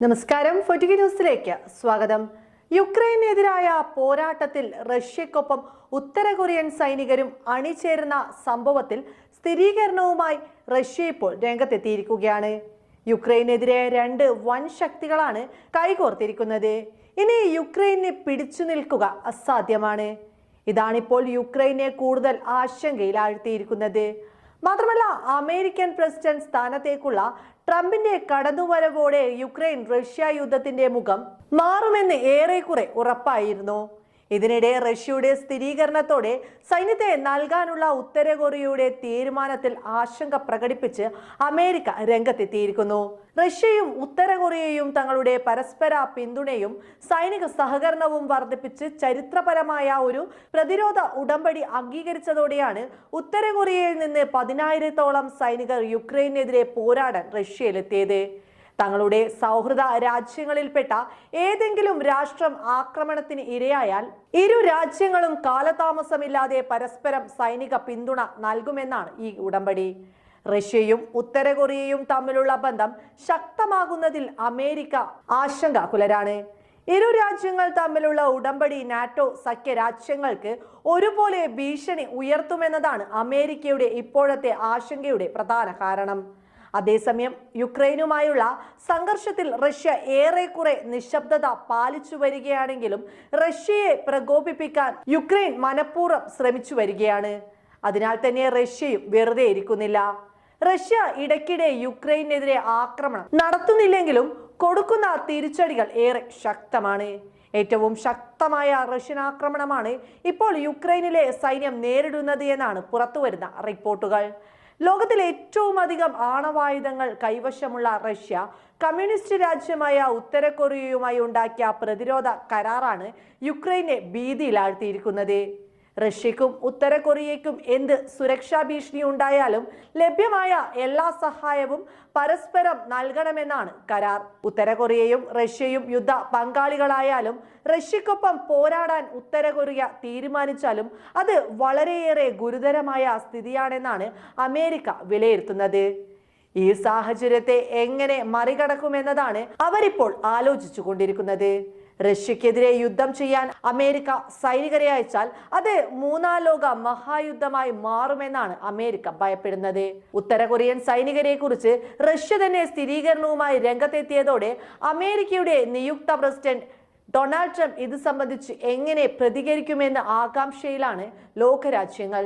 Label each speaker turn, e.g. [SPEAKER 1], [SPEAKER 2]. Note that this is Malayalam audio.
[SPEAKER 1] നമസ്കാരം. ഫൊറ്റിക് ന്യൂസിലേക്ക് സ്വാഗതം. യുക്രൈനെതിരായ പോരാട്ടത്തിൽ റഷ്യക്കൊപ്പം ഉത്തര കൊറിയൻ സൈനികരും അണിചേരുന്ന സംഭവത്തിൽ സ്ഥിരീകരണവുമായി റഷ്യ ഇപ്പോൾ രംഗത്തെത്തിയിരിക്കുകയാണ്. യുക്രൈനെതിരെ രണ്ട് വൻ ശക്തികളാണ് കൈകോർത്തിരിക്കുന്നത്. ഇനി യുക്രൈനെ പിടിച്ചു നിൽക്കുക അസാധ്യമാണ്. ഇതാണിപ്പോൾ യുക്രൈനെ കൂടുതൽ ആശങ്കയിലാഴ്ത്തിയിരിക്കുന്നത്. മാത്രമല്ല അമേരിക്കൻ പ്രസിഡന്റ് സ്ഥാനത്തേക്കുള്ള ട്രംപിന്റെ കടന്നുവരവോടെ യുക്രൈൻ റഷ്യ യുദ്ധത്തിന്റെ മുഖം മാറുമെന്ന് ഏറെക്കുറെ ഉറപ്പായിരുന്നു. ഇതിനിടെ റഷ്യയുടെ സ്ഥിരീകരണത്തോടെ സൈന്യത്തെ നൽകാനുള്ള ഉത്തര കൊറിയയുടെ തീരുമാനത്തിൽ ആശങ്ക പ്രകടിപ്പിച്ച് അമേരിക്ക രംഗത്തെത്തിയിരിക്കുന്നു. റഷ്യയും ഉത്തര കൊറിയയും തങ്ങളുടെ പരസ്പര പിന്തുണയും സൈനിക സഹകരണവും വർദ്ധിപ്പിച്ച് ചരിത്രപരമായ ഒരു പ്രതിരോധ ഉടമ്പടി അംഗീകരിച്ചതോടെയാണ് ഉത്തര കൊറിയയിൽ നിന്ന് പതിനായിരത്തോളം സൈനികർ യുക്രൈനെതിരെ പോരാടാൻ റഷ്യയിലെത്തിയത്. തങ്ങളുടെ സൗഹൃദ രാജ്യങ്ങളിൽപ്പെട്ട ഏതെങ്കിലും രാഷ്ട്രം ആക്രമണത്തിന് ഇരയായാൽ ഇരു രാജ്യങ്ങളും കാലതാമസമില്ലാതെ പരസ്പരം സൈനിക പിന്തുണ നൽകുമെന്നാണ് ഈ ഉടമ്പടി. റഷ്യയും ഉത്തര കൊറിയയും തമ്മിലുള്ള ബന്ധം ശക്തമാകുന്നതിൽ അമേരിക്ക ആശങ്കാകുലരാണ്. ഇരു രാജ്യങ്ങൾ തമ്മിലുള്ള ഉടമ്പടി നാറ്റോ സഖ്യ രാജ്യങ്ങൾക്ക് ഒരുപോലെ ഭീഷണി ഉയർത്തുമെന്നതാണ് അമേരിക്കയുടെ ഇപ്പോഴത്തെ ആശങ്കയുടെ പ്രധാന കാരണം. അതേസമയം യുക്രൈനുമായുള്ള സംഘർഷത്തിൽ റഷ്യ ഏറെക്കുറെ നിശബ്ദത പാലിച്ചു വരികയാണെങ്കിലും റഷ്യയെ പ്രകോപിപ്പിക്കാൻ യുക്രൈൻ മനഃപൂർവം ശ്രമിച്ചു വരികയാണ്. അതിനാൽ തന്നെ റഷ്യയും വെറുതെ ഇരിക്കുന്നില്ല. റഷ്യ ഇടയ്ക്കിടെ യുക്രൈനെതിരെ ആക്രമണം നടത്തുന്നില്ലെങ്കിലും കൊടുക്കുന്ന തിരിച്ചടികൾ ഏറെ ശക്തമാണ്. ഏറ്റവും ശക്തമായ റഷ്യൻ ആക്രമണമാണ് ഇപ്പോൾ യുക്രൈനിലെ സൈന്യം നേരിടുന്നത് എന്നാണ് പുറത്തുവരുന്ന റിപ്പോർട്ടുകൾ. ലോകത്തിൽ ഏറ്റവും അധികം ആണവായുധങ്ങൾ കൈവശമുള്ള റഷ്യ കമ്മ്യൂണിസ്റ്റ് രാജ്യമായ ഉത്തര കൊറിയയുമായി ഉണ്ടാക്കിയ പ്രതിരോധ കരാറാണ് യുക്രൈനെ ഭീതിയിലാഴ്ത്തിയിരിക്കുന്നത്. റഷ്യക്കും ഉത്തര കൊറിയയ്ക്കും എന്ത് സുരക്ഷാ ഭീഷണി ഉണ്ടായാലും ലഭ്യമായ എല്ലാ സഹായവും പരസ്പരം നൽകണമെന്നാണ് കരാർ. ഉത്തര കൊറിയയും റഷ്യയും യുദ്ധ പങ്കാളികളായാലും റഷ്യക്കൊപ്പം പോരാടാൻ ഉത്തര കൊറിയ തീരുമാനിച്ചാലും അത് വളരെയേറെ ഗുരുതരമായ സ്ഥിതിയാണെന്നാണ് അമേരിക്ക വിലയിരുത്തുന്നത്. ഈ സാഹചര്യത്തെ എങ്ങനെ മറികടക്കുമെന്നതാണ് അവരിപ്പോൾ ആലോചിച്ചു കൊണ്ടിരിക്കുന്നത് റഷ്യക്കെതിരെ യുദ്ധം ചെയ്യാൻ അമേരിക്ക സൈനികരെ അയച്ചാൽ അത് മൂന്നാം ലോക മഹായുദ്ധമായി മാറുമെന്നാണ് അമേരിക്ക ഭയപ്പെടുന്നത്. ഉത്തര കൊറിയൻ സൈനികരെ കുറിച്ച് റഷ്യ തന്നെ സ്ഥിരീകരണവുമായി രംഗത്തെത്തിയതോടെ അമേരിക്കയുടെ നിയുക്ത പ്രസിഡന്റ് ഡൊണാൾഡ് ട്രംപ് ഇത് സംബന്ധിച്ച് എങ്ങനെ പ്രതികരിക്കുമെന്ന ആകാംക്ഷയിലാണ് ലോകരാജ്യങ്ങൾ.